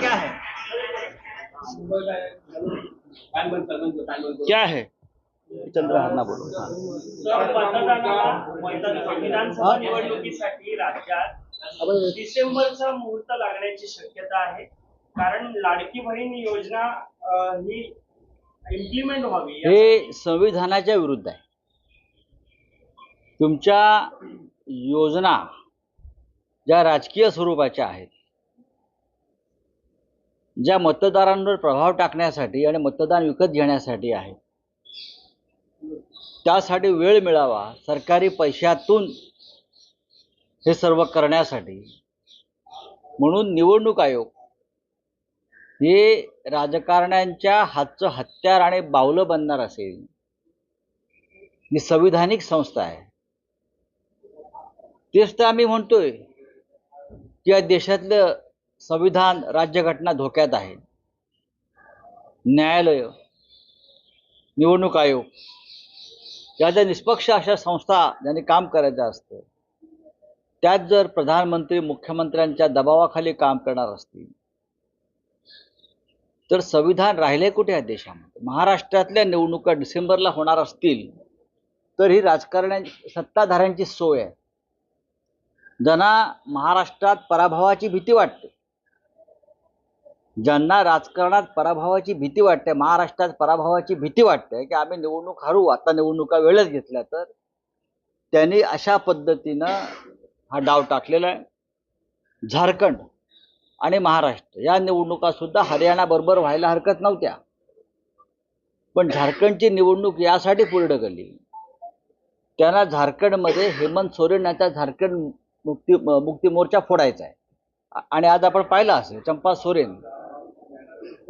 क्या है? क्या है। चंद्रहार बोलो विधानसभा निवडणुकीसाठी राज्यात डिसेंबरचा मुहूर्त लागण्याची शक्यता आहे. कारण लाडकी बहीण योजना ही इम्प्लिमेंट व्हावी हे संविधानाच्या विरुद्ध आहे. तुमच्या योजना ज्या राजकीय स्वरूपाच्या आहेत ज्या मतदारांवर प्रभाव टाकण्यासाठी आणि मतदान विकत घेण्यासाठी आहे त्यासाठी वेळ मिळावा सरकारी पैशातून हे सर्व करण्यासाठी. म्हणून निवडणूक आयोग हे राजकारण्यांच्या हातचं हत्यार आणि बावलं बनणार असेल. ही संविधानिक संस्था आहे. तेच तर आम्ही म्हणतोय की या देशातलं संविधान राज्यघटना धोक्यात आहे. न्यायालय निवडणूक आयोग या ज्या निष्पक्ष अशा संस्था ज्यांनी काम करायचं असतं त्यात जर प्रधानमंत्री मुख्यमंत्र्यांच्या दबावाखाली काम करणार असतील तर संविधान राहिले कुठे या देशामध्ये? महाराष्ट्रातल्या निवडणुका डिसेंबरला होणार असतील तर ही राजकारण्या सत्ताधाऱ्यांची सोय आहे. ज्यांना महाराष्ट्रात पराभवाची भीती वाटते ज्यांना राजकारणात पराभवाची भीती वाटते महाराष्ट्रात पराभवाची भीती वाटते की आम्ही निवडणूक हरू आता निवडणुका वेळच घेतल्या तर त्यांनी अशा पद्धतीनं हा डाव टाकलेला आहे. झारखंड आणि महाराष्ट्र. या निवडणुका सुद्धा हरियाणाबरोबर व्हायला हरकत नव्हत्या. पण झारखंडची निवडणूक यासाठी पुढे ढकलली. त्यांना झारखंडमध्ये हेमंत सोरेन यांचा झारखंड मुक्ती मुक्ती मोर्चा फोडायचा आहे. आणि आज आपण पाहिलं असेल चंपा सोरेन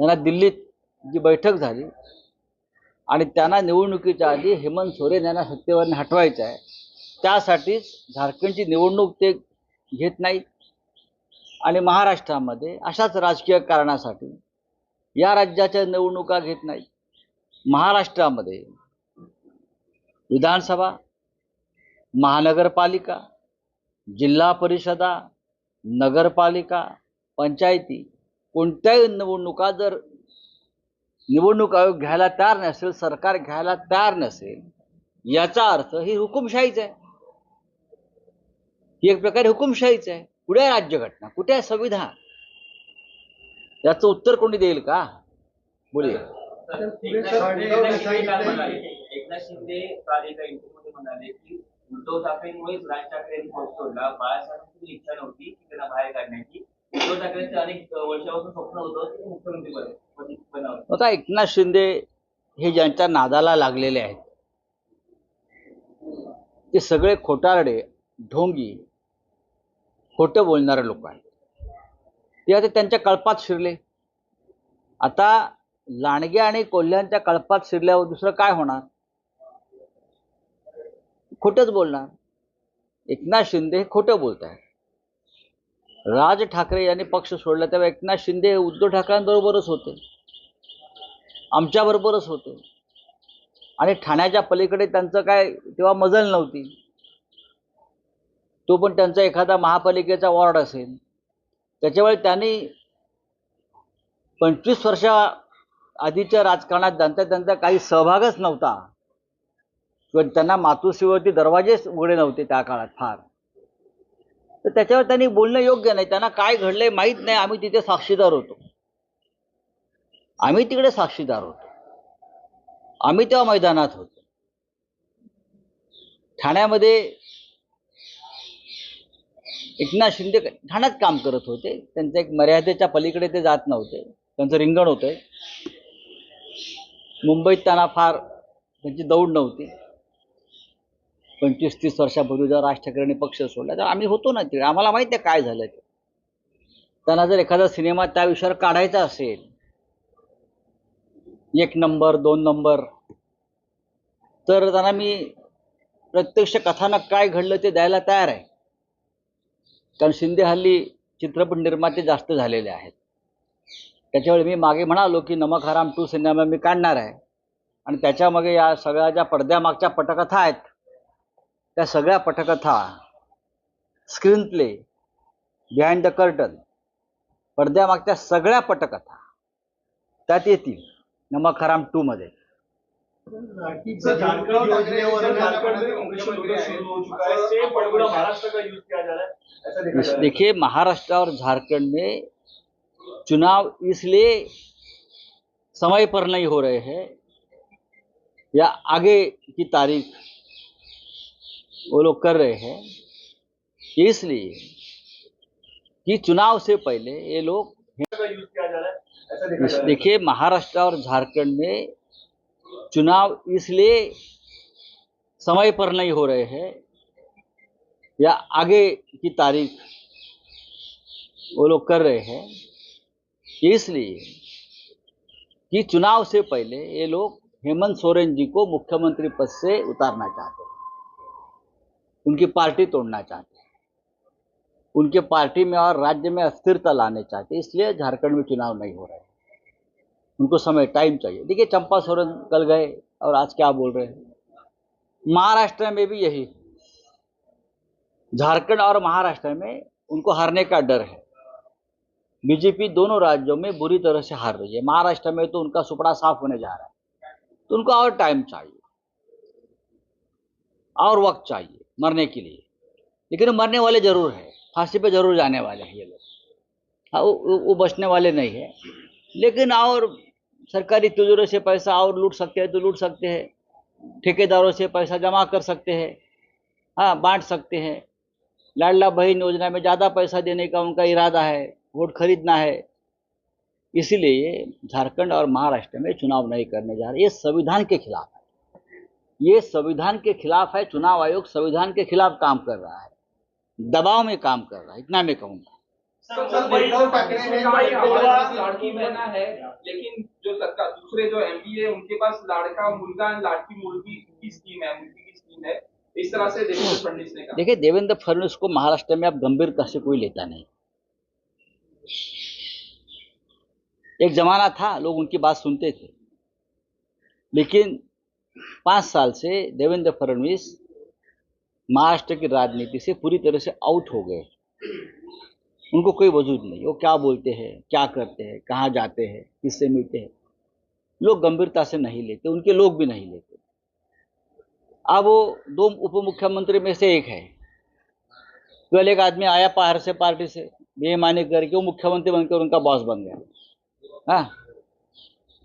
यांना दिल्लीत जी बैठक झाली आणि त्यांना निवडणुकीच्या आधी हेमंत सोरेन यांना सत्तेवरून हटवायचं आहे. त्यासाठीच झारखंडची निवडणूक ते घेत नाहीत. आणि महाराष्ट्रामध्ये अशाच राजकीय कारणासाठी या राज्याच्या निवडणुका घेत नाही. महाराष्ट्रामध्ये विधानसभा महानगरपालिका जिल्हा परिषदा नगरपालिका पंचायती कोणत्याही निवडणुका जर निवडणूक आयोग घ्यायला तयार नसेल सरकार घ्यायला तयार नसेल याचा अर्थ ही हुकुमशाहीच आहे. ही एक प्रकारे हुकुमशाहीच आहे. कुठे आहे राज्यघटना? कुठे आहे संविधान? याचं उत्तर कोणी देईल का? बोलूया. एकनाथ शिंदे काल म्हणाले? एकनाथ शिंदे काल एका इंटरव्ह्यू मध्ये म्हणाले की उद्धव ठाकरेंमुळेच राज ठाकरे यांनी पक्ष सोडला बाळासाहेबांची इच्छा नव्हती की त्यांना बाहेर काढण्याची. उद्धव ठाकरेंचे अनेक वर्षापासून स्वप्न होतं की मुख्यमंत्री बने- बनावं. आता एकनाथ शिंदे हे ज्यांच्या नादाला लागलेले आहेत ते सगळे खोटारडे ढोंगी खोटं बोलणारे लोक आहेत. ते आता त्यांच्या कळपात शिरले. आता लांडगे आणि कोल्ह्यांच्या कळपात शिरल्यावर दुसरं काय होणार? खोटंच बोलणार. एकनाथ शिंदे हे खोटं बोलत आहेत. राज ठाकरे यांनी पक्ष सोडला तेव्हा एकनाथ शिंदे हे उद्धव ठाकरेंबरोबरच होते. आमच्याबरोबरच होते. आणि ठाण्याच्या पलीकडे त्यांचं काय तेव्हा मजल नव्हती. तो पण त्यांचा एखादा महापालिकेचा वॉर्ड असेल. त्याच्यामुळे त्यांनी पंचवीस वर्षा आधीच्या राजकारणात त्यांचा त्यांचा काही सहभागच नव्हता. किंवा त्यांना मातोश्रीवरती दरवाजेच उघडे नव्हते त्या काळात फार. तर त्याच्यावर त्यांनी बोलणं योग्य नाही. त्यांना काय घडलंय माहीत नाही. आम्ही तिथे साक्षीदार होतो. आम्ही तिकडे साक्षीदार होतो. आम्ही तेव्हा मैदानात होतो. ठाण्यामध्ये एकनाथ शिंदे ठाण्यात काम करत होते. त्यांच्या एक मर्यादेच्या पलीकडे ते जात नव्हते. त्यांचं रिंगण होतं. मुंबईत त्यांना फार त्यांची दौड नव्हती. पंचवीस तीस वर्षापूर्वी जर राज ठाकरेंनी पक्ष सोडला तर आम्ही होतो ना तिकडे. आम्हाला माहिती आहे काय झालं ते. त्यांना जर एखादा सिनेमा त्या विषयावर काढायचा असेल एक नंबर दोन नंबर तर त्यांना मी प्रत्यक्ष कथानक काय घडलं ते द्यायला तयार आहे. कारण शिंदे हल्ली चित्रपट निर्माते जास्त झालेले आहेत. त्याच्यामुळे मी मागे म्हणालो की नमक हराम टू सिनेमा मी काढणार आहे. आणि त्याच्यामागे या सगळ्या ज्या पडद्यामागच्या पटकथा आहेत त्या सगळ्या पटकथा screen play behind the curtain पडद्यामागच्या सगळ्या पटकथा त्यात येतील नमक हराम टूमध्ये. सर, झारखंड योजनेवर झारखंड में ऑपरेशन लूडो शुरू हो चुका है। सेम फॉर्मूला महाराष्ट्र का यूज किया जा रहा है। ऐसा देखा जा रहा है। देखिए महाराष्ट्र और झारखंड में चुनाव इसलिए समय पर नहीं हो रहे हैं या आगे की तारीख वो लोग कर रहे हैं। इसलिए कि चुनाव से पहले ये लोग का यूज किया जा रहा है। ऐसा देखा जा रहा है। देखिए महाराष्ट्र और झारखंड में चुनाव इसलिए समय पर नहीं हो रहे हैं या आगे की तारीख वो लोग कर रहे हैं। इसलिए कि चुनाव से पहले ये लोग हेमंत सोरेन जी को मुख्यमंत्री पद से उतारना चाहते हैं। उनकी पार्टी तोड़ना चाहते हैं। उनके पार्टी में और राज्य में अस्थिरता लाने चाहते हैं। इसलिए झारखंड में चुनाव नहीं हो रहे हैं। उनको समय टाइम चाहिए। देखिए, चंपा सोरेन कल गए और आज क्या बोल रहे हैं? महाराष्ट्र में भी यही। झारखंड और महाराष्ट्र में उनको हारने का डर है। बीजेपी दोनों राज्यों में बुरी तरह से हार रही है। महाराष्ट्र में तो उनका सुपड़ा साफ़ होने जा रहा है। तो उनको और टाइम चाहिए। और वक्त चाहिए मरने के लिए। लेकिन मरने वाले ज़रूर है। फांसी पे ज़रूर जाने वाले हैं ये लोग। हाँ वो वो बचने वाले नहीं है। लेकिन और सरकारी तिजोरी से पैसा और लूट सकते हैं तो लूट सकते हैं। ठेकेदारों से पैसा जमा कर सकते हैं। हाँ बांट सकते हैं। लाडला बहन योजना में ज़्यादा पैसा देने का उनका इरादा है, वोट खरीदना है। इसीलिए झारखंड और महाराष्ट्र में चुनाव नहीं करने जा रहे। ये संविधान के खिलाफ है। ये संविधान के खिलाफ है, चुनाव आयोग संविधान के खिलाफ काम कर रहा है। दबाव में काम कर रहा है, इतना मैं कहूँगा। लाडकी बहना है। लेकिन जो सरकार दूसरे जो एमपी है उनके पास लाड़का मुर्गा लाडकी मुर्गी की स्कीम है मुर्गी की स्कीम है। इस तरह से देवेंद्र फडणवीस ने कहा। देखिए देवेंद्र फडणवीस को महाराष्ट्र में अब गंभीरता से कोई लेता नहीं। एक जमाना था लोग उनकी बात सुनते थे। लेकिन पाँच साल से देवेंद्र फडणवीस महाराष्ट्र की राजनीति से पूरी तरह से आउट हो गए। उनको कोई वजूद नहीं। वो क्या बोलते हैं, क्या करते हैं, कहाँ जाते हैं, किससे मिलते हैं? लोग गंभीरता से नहीं लेते, उनके लोग भी नहीं लेते। अब वो दो उप मुख्यमंत्री में से एक है। कल एक आदमी आया बाहर से, पार्टी से बेईमानी करके वो मुख्यमंत्री बनकर उनका बॉस बन गया। हाँ?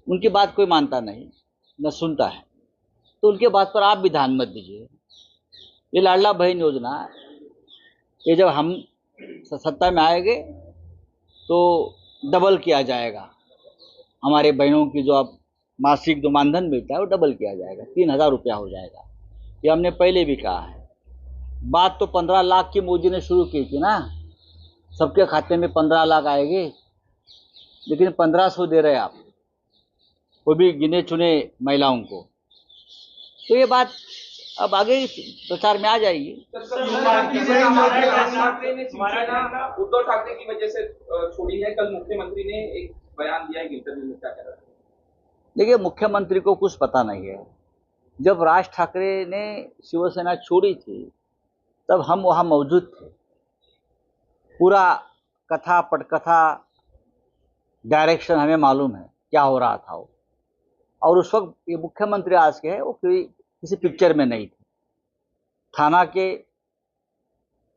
उनकी बात कोई मानता नहीं, न सुनता है। तो उनके बात पर आप भी ध्यान मत दीजिए। ये लाडला बहन योजना, ये जब हम सत्ता में आएँगे तो डबल किया जाएगा। हमारे बहनों की जो अब मासिक जो मानधन मिलता है वो डबल किया जाएगा। तीन हज़ार रुपया हो जाएगा। ये हमने पहले भी कहा है। बात तो पंद्रह लाख की मोदी ने शुरू की थी ना। सबके खाते में पंद्रह लाख आएँगे। लेकिन पंद्रह सौ दे रहे आप। वो भी गिने चुने महिलाओं को। तो ये बात अब आगे प्रचार में आ जाएगी शिवसेना उद्धव ठाकरे की वजह से छोड़ी है। कल मुख्यमंत्री ने एक बयान दिया एक इंटरव्यू में क्या कह रहा है? देखिए मुख्यमंत्री को कुछ पता नहीं है। जब राज ठाकरे ने शिवसेना छोड़ी थी तब हम वहाँ मौजूद थे। पूरा कथा पटकथा डायरेक्शन हमें मालूम है क्या हो रहा था वो। और उस वक्त ये मुख्यमंत्री आज के हैं वो कोई किसी पिक्चर में नहीं थे। थाना के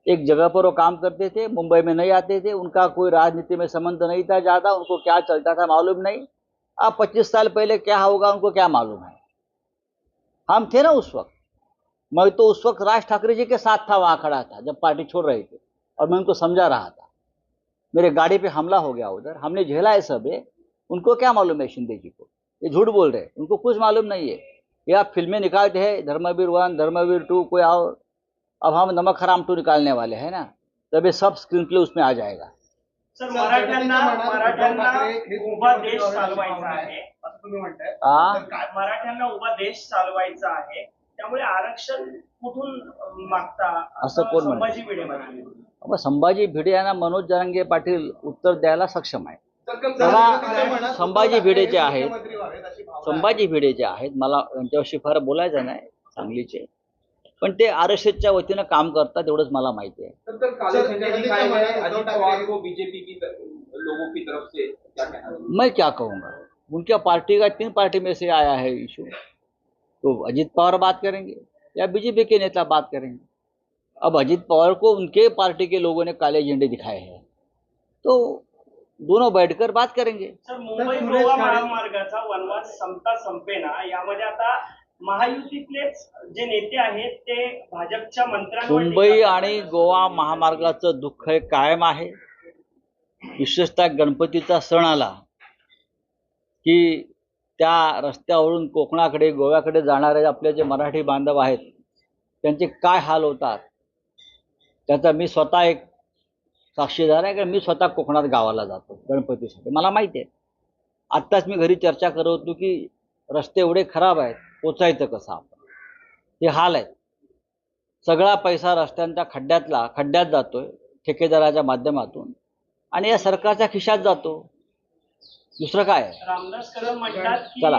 एक जगह पर वो काम करते थे, मुंबई में नहीं आते थे, उनका कोई राजनीति में संबंध नहीं था ज़्यादा, उनको क्या चलता था मालूम नहीं। अब पच्चीस साल पहले क्या होगा, उनको क्या मालूम है? हम थे ना उस वक्त। मैं तो उस वक्त राज ठाकरे जी के साथ था, वहाँ खड़ा था, जब पार्टी छोड़ रही थी, और मैं उनको समझा रहा था। मेरे गाड़ी पे हमला हो गया उधर, हमने झेला है सब उनको क्या मालूम है शिंदे जी को? ये झूठ बोल रहे उनको कुछ मालूम नहीं है। ये फिल्में निकालते हैं धर्मवीर वन धर्मवीर टू कोई और अब हम नमक हराम टू निकालने वाले हैं ना तब ये सब स्क्रीन प्ले उसमें आ जाएगा। सर मराठ्यांना मराठ्यांना उभा देश चालवायचा आहे. असं तुम्ही म्हणताय? आ? तर का- मराठ्यांना उभा देश चालवायचा आहे. त्यामुळे आरक्षण कुठून अं, मागता? असं कोण म्हणतं? संभाजी भिडे म्हणाले अब संभाजी भिडे यांना मनोज जरांगे पाटील उत्तर द्यायला सक्षम आहे. बघा, संभाजी भिडे जे आहेत. संभाजी भिडे जे आहेत. मला त्यांच्याविषयी फार बोलायचं नाही सांगलीचे. पण ते आर एस एसच्या वतीनं काम करतात एवढंच मला माहिती आहे. तब तक काले झंडे दिखाए गए अजित पवार को बीजेपी की तर- लोगों की तरफ से क्या कहना? मैं क्या कहूँगा? उनके पार्टी का तीन पार्टी में से आया है इशू? तो अजीत पवार बात करेंगे या बीजेपी के नेता बात करेंगे? अब अजीत पवार को उनके पार्टी के लोगों ने काले झंडे दिखाए हैं। तो दोनों बैठकर बात करेंगे सर मुंबई गोवा महामार्गाचा वनवास संपता संपेना यामध्ये आता महायुतीतलेच जे नेते आहेत ते भाजपच्या मंत्र्यांवर मुंबई टीका आणि करतात. गोवा महामार्गाचं दुःख हे कायम आहे विशेषतः गणपतीचा सण आला की त्या रस्त्यावरून कोकणाकडे गोव्याकडे जाणारे आपले जे मराठी बांधव आहेत त्यांचे काय हाल होतात त्याचा मी स्वतः एक साक्षीदार आहे कारण मी स्वतः कोकणात गावाला जातो गणपतीसाठी. मला माहिती आहे. आत्ताच मी घरी चर्चा करत होतो की रस्ते एवढे खराब आहेत पोचायचं कसं आपण? हे हाल आहेत सगळा पैसा रस्त्यांच्या खड्ड्यातला खड्ड्यात जातोय ठेकेदाराच्या माध्यमातून. आणि या सरकारच्या खिशात जातो. दुसरं काय? रामदास कदम म्हणतात की चला.